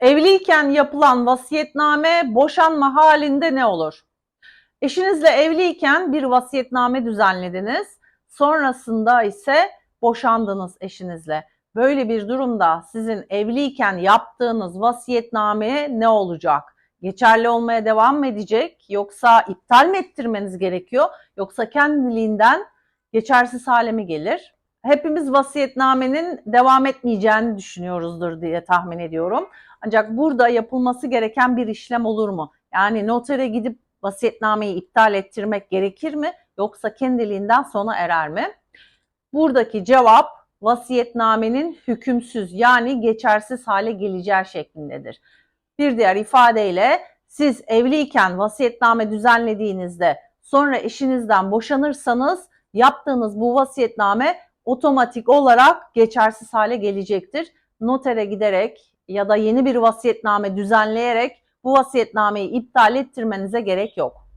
Evliyken yapılan vasiyetname boşanma halinde ne olur? Eşinizle evliyken bir vasiyetname düzenlediniz. Sonrasında ise boşandınız eşinizle. Böyle bir durumda sizin evliyken yaptığınız vasiyetname ne olacak? Geçerli olmaya devam mı edecek? Yoksa iptal mi ettirmeniz gerekiyor? Yoksa kendiliğinden geçersiz hale mi gelir? Hepimiz vasiyetnamenin devam etmeyeceğini düşünüyoruzdur diye tahmin ediyorum. Ancak burada yapılması gereken bir işlem olur mu? Yani notere gidip vasiyetnameyi iptal ettirmek gerekir mi? Yoksa kendiliğinden sona erer mi? Buradaki cevap vasiyetnamenin hükümsüz yani geçersiz hale geleceği şeklindedir. Bir diğer ifadeyle siz evliyken vasiyetname düzenlediğinizde sonra eşinizden boşanırsanız yaptığınız bu vasiyetname otomatik olarak geçersiz hale gelecektir. Notere giderek ya da yeni bir vasiyetname düzenleyerek bu vasiyetnameyi iptal ettirmenize gerek yok.